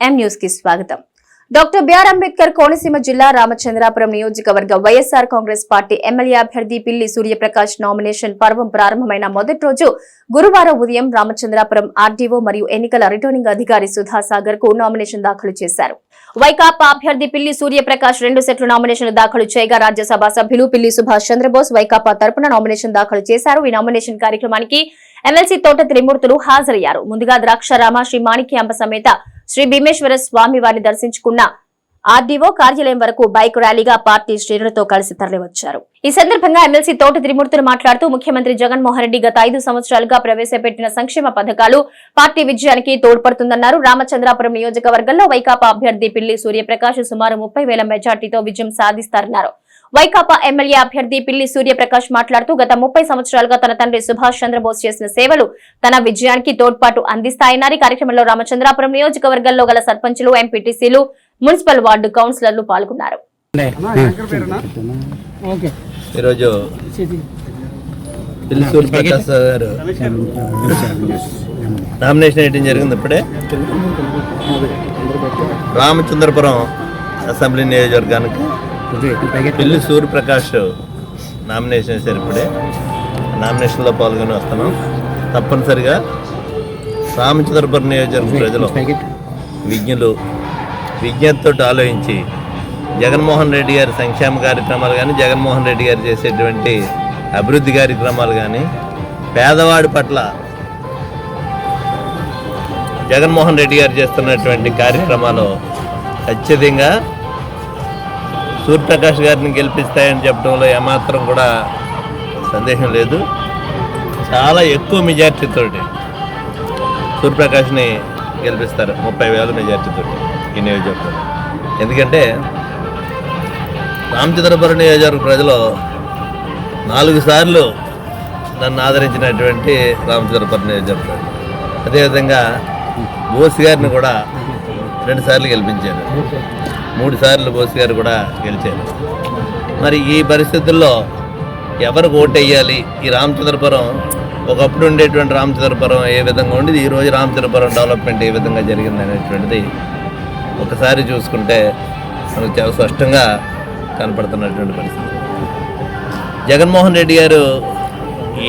ఎం న్యూస్కి స్వాగతం. Doctor BR Ambedkar Konaseema జిల్లా రామచంద్రాపురం నియోజకవర్గ వైఎస్ఆర్ కాంగ్రెస్ పార్టీ ఎమ్మెల్యే అభ్యర్థి పిల్లి సూర్యప్రకాష్ నామినేషన్ పర్వం ప్రారంభమైన మొదటి రోజు గురువారం ఉదయం రామచంద్రాపురం ఆర్డీఓ మరియు ఎన్నికల రిటర్నింగ్ అధికారి సుధాసాగర్కు నామినేషన్ దాఖలు చేశారు. వైకాపా అభ్యర్థి పిల్లి సూర్యప్రకాష్ రెండు సెట్లు నామినేషన్ దాఖలు చేయగా రాజ్యసభ సభ్యులు పిల్లి సుభాష్ చంద్రబోస్ వైకాపా తరపున నామినేషన్ దాఖలు చేశారు. ఈ నామినేషన్ కార్యక్రమానికి ఎమ్మెల్సీ తోట త్రిమూర్తులు హాజరయ్యారు. ముందుగా ద్రాక్షారామ శ్రీ మాణిక్యాంబ సమేత శ్రీ భీమేశ్వర స్వామి వారిని దర్శించుకున్న ఆర్డీఓ కార్యాలయం వరకు బైక్ ర్యాలీగా పార్టీ శ్రేణులతో కలిసి తరలివచ్చారు. ఈ సందర్భంగా ఎమ్మెల్సీ తోట త్రిమూర్తులు మాట్లాడుతూ ముఖ్యమంత్రి జగన్మోహన్ రెడ్డి గత ఐదు సంవత్సరాలుగా ప్రవేశపెట్టిన సంక్షేమ పథకాలు పార్టీ విజయానికి తోడ్పడుతుందన్నారు. రామచంద్రాపురం నియోజకవర్గంలో వైకాపా అభ్యర్థి పిల్లి సూర్యప్రకాష్ సుమారు ముప్పై వేల మెజార్టీతో విజయం సాధిస్తారన్నారు. వైకాపా ఎమ్మెల్యే అభ్యర్థి పిల్లి సూర్యప్రకాష్ మాట్లాడుతూ గత ముప్పై సంవత్సరాలుగా తన తండ్రి సుభాష్ చంద్రబోస్ చేసిన సేవలు తన విజయానికి తోడ్పాటు అందిస్తాయన్నారు. కార్యక్రమంలో రామచంద్రాపురం నియోజకవర్గంలో గల సర్పంచులు ఎంపీటీసీలు మున్సిపల్ వార్డు కౌన్సిలర్లు పాల్గొన్నారు. ఈరోజు పిల్సూరు గారు నామినేషన్ వేయడం జరిగింది ఇప్పుడే. రామచంద్రపురం అసెంబ్లీ నియోజకవర్గానికి పిల్లి సూర్యప్రకాష్ నామినేషన్ వేశారు ఇప్పుడే. నామినేషన్లో పాల్గొని వస్తున్నాం. తప్పనిసరిగా రామచంద్రపురం నియోజకవర్గ ప్రజలు విజ్ఞులు విజ్ఞతతో ఆలోచించి జగన్మోహన్ రెడ్డి గారి సంక్షేమ కార్యక్రమాలు కానీ జగన్మోహన్ రెడ్డి గారు చేసేటువంటి అభివృద్ధి కార్యక్రమాలు కానీ పేదవాడి పట్ల జగన్మోహన్ రెడ్డి గారు చేస్తున్నటువంటి కార్యక్రమాలు ఖచ్చితంగా సూర్యప్రకాష్ గారిని గెలిపిస్తాయని చెప్పడంలో ఏమాత్రం కూడా సందేహం లేదు. చాలా ఎక్కువ మెజార్టీతో సూర్యప్రకాష్ని గెలిపిస్తారు. ముప్పై వేల మెజార్టీతో ఈ నియోజకవర్గం ఎందుకంటే రామచంద్రపురం నియోజకవర్గ ప్రజలు నాలుగు సార్లు నన్ను ఆదరించినటువంటి రామచంద్రపురం నియోజకవర్గం అదేవిధంగా బోస్ గారిని కూడా రెండుసార్లు గెలిపించారు. మూడుసార్లు బోస్ గారు కూడా గెలిచారు. మరి ఈ పరిస్థితుల్లో ఎవరికి ఓటేయాలి ఈ రామచంద్రపురం ఒకప్పుడు ఉండేటువంటి రామచంద్రపురం ఏ విధంగా ఉండేది? ఈరోజు రామచంద్రపురం డెవలప్మెంట్ ఏ విధంగా జరిగింది అనేటువంటిది ఒకసారి చూసుకుంటే మనకు చాలా స్పష్టంగా కనపడుతున్నటువంటి పరిస్థితి. జగన్మోహన్ రెడ్డి గారు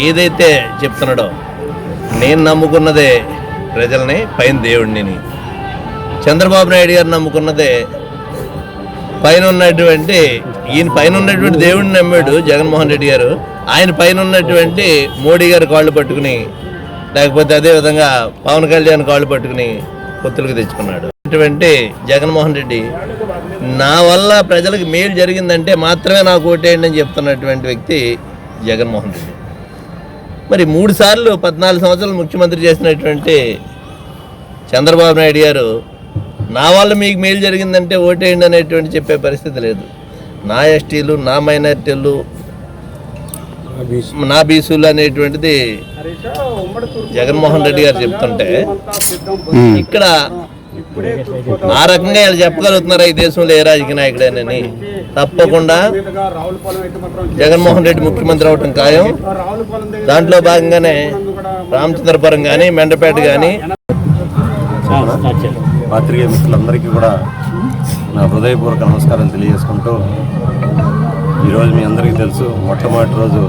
ఏదైతే చెప్తున్నాడో నేను నమ్ముకున్నదే ప్రజల్ని పైన దేవుడిని చంద్రబాబు నాయుడు గారు నమ్ముకున్నదే పైన ఉన్నటువంటి ఈయన పైన ఉన్నటువంటి దేవుడిని నమ్మాడు జగన్మోహన్ రెడ్డి గారు. ఆయన పైన ఉన్నటువంటి మోడీ గారు కాళ్ళు పట్టుకుని లేకపోతే అదే విధంగా పవన్ కళ్యాణ్ కాళ్ళు పట్టుకుని పొత్తులకు తెచ్చుకున్నాడు. అటువంటి జగన్మోహన్ రెడ్డి నా వల్ల ప్రజలకు మేలు జరిగిందంటే మాత్రమే నాకు ఓటేయండి అని చెప్తున్నటువంటి వ్యక్తి జగన్మోహన్ రెడ్డి. మరి మూడు సార్లు పద్నాలుగు సంవత్సరాలు ముఖ్యమంత్రి చేసినటువంటి చంద్రబాబు నాయుడు గారు నా వల్ల మీకు మేలు జరిగిందంటే ఓటేయండి అనేటువంటి చెప్పే పరిస్థితి లేదు. నా ఎస్టీలు నా మైనార్టీలు నా బీసీలు అనేటువంటిది జగన్మోహన్ రెడ్డి గారు చెప్తుంటే ఇక్కడ ఆ రకంగా వీళ్ళు చెప్పగలుగుతున్నారా ఈ దేశంలో ఏ రాజకీయ నాయకుడేనని. తప్పకుండా జగన్మోహన్ రెడ్డి ముఖ్యమంత్రి అవటం ఖాయం. దాంట్లో భాగంగానే రామచంద్రపురం కానీ మెండపేట కానీ పాత్రికేయ మిత్రులందరికీ కూడా నా హృదయపూర్వక నమస్కారాలు తెలియజేసుకుంటూ ఈరోజు మీ అందరికీ తెలుసు మొట్టమొదటి రోజు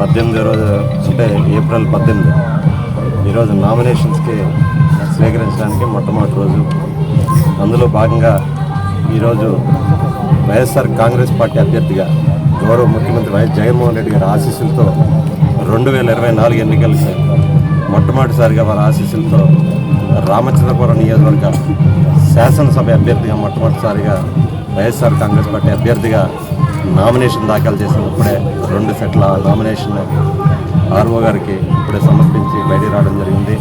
పద్దెనిమిదో రోజు అంటే ఏప్రిల్ పద్దెనిమిది. ఈరోజు నామినేషన్స్కి స్వీకరించడానికి మొట్టమొదటి రోజు. అందులో భాగంగా ఈరోజు వైఎస్ఆర్ కాంగ్రెస్ పార్టీ అభ్యర్థిగా గౌరవ ముఖ్యమంత్రి వైఎస్ జగన్మోహన్ రెడ్డి గారి ఆశీస్సులతో రెండు వేల ఇరవై నాలుగు ఎన్నికలకి మొట్టమొదటిసారిగా వారి ఆశీస్సులతో రామచంద్రపురం నియోజకవర్గ శాసనసభ అభ్యర్థిగా మొట్టమొదటిసారిగా వైఎస్ఆర్ కాంగ్రెస్ పార్టీ అభ్యర్థిగా నామినేషన్ దాఖలు చేసినప్పుడే రెండు సెట్ల నామినేషన్ ఆర్ఓ గారికి ఇప్పుడే సమర్పించి బయటికి రావడం జరిగింది.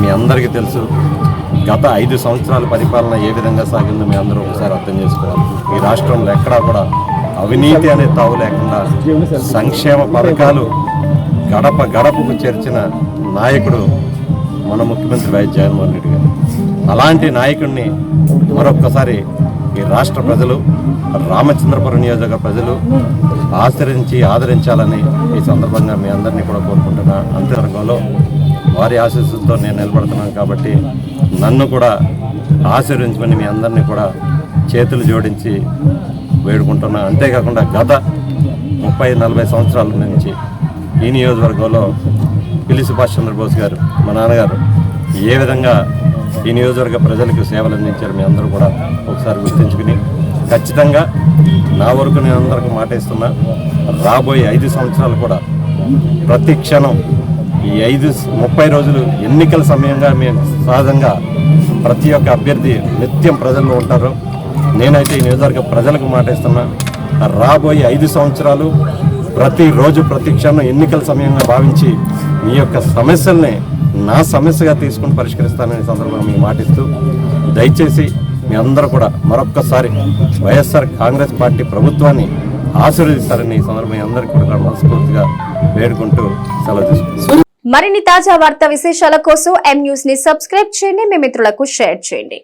మీ అందరికీ తెలుసు గత ఐదు సంవత్సరాల పరిపాలన ఏ విధంగా సాగిందో మీ అందరూ ఒకసారి అర్థం చేసుకోవాలి. ఈ రాష్ట్రంలో ఎక్కడా కూడా అవినీతి అనే తావు లేకుండా సంక్షేమ పథకాలు గడప గడపకు చేర్చిన నాయకుడు మన ముఖ్యమంత్రి వైఎస్ జగన్మోహన్ రెడ్డి గారు. అలాంటి నాయకుడిని మరొక్కసారి ఈ రాష్ట్ర ప్రజలు రామచంద్రపురం నియోజక ప్రజలు ఆచరించి ఆదరించాలని ఈ సందర్భంగా మీ అందరినీ కూడా కోరుకుంటున్నా. అంతరంగంలో వారి ఆశీస్సులతో నేను నిలబడుతున్నాను కాబట్టి నన్ను కూడా ఆశీర్వించమని మీ అందరినీ కూడా చేతులు జోడించి వేడుకుంటున్నా. అంతేకాకుండా గత ముప్పై నలభై సంవత్సరాల నుంచి ఈ నియోజకవర్గంలో పిల్లి సుభాష్ చంద్రబోస్ గారు మా నాన్నగారు ఏ విధంగా ఈ నియోజకవర్గ ప్రజలకు సేవలు అందించారు మీ అందరూ కూడా ఒకసారి గుర్తించుకుని ఖచ్చితంగా నా వరకు నేను అందరికీ మాట ఇస్తున్నా రాబోయే ఐదు సంవత్సరాలు కూడా ప్రతి క్షణం ఈ ఐదు ముప్పై రోజులు ఎన్నికల సమయంగా మేము సహజంగా ప్రతి ఒక్క అభ్యర్థి నిత్యం ప్రజల్లో ఉంటారు. నేనైతే ఈ నియోజకవర్గ ప్రజలకు మాట ఇస్తున్నా రాబోయే ఐదు సంవత్సరాలు ప్రతిరోజు ప్రతి క్షణం ఎన్నికల సమయంగా భావించి మీ యొక్క సమస్యల్ని నా సమస్యగా తీసుకుని పరిష్కరిస్తానని సందర్భంగా మీకు మాటిస్తూ దయచేసి మీ అందరూ కూడా మరొక్కసారి వైఎస్ఆర్ కాంగ్రెస్ పార్టీ ప్రభుత్వాన్ని ఆశీర్వదిస్తారని ఈ సందర్భంగా మీ అందరికీ కూడా మనస్ఫూర్తిగా వేడుకుంటూ సెలవు తీసుకుంటాను మరిన్ని తాజా వార్తా విశేషాల కోసం ఎం న్యూస్ని సబ్స్క్రైబ్ చేయండి. మీ మిత్రులకు షేర్ చేయండి.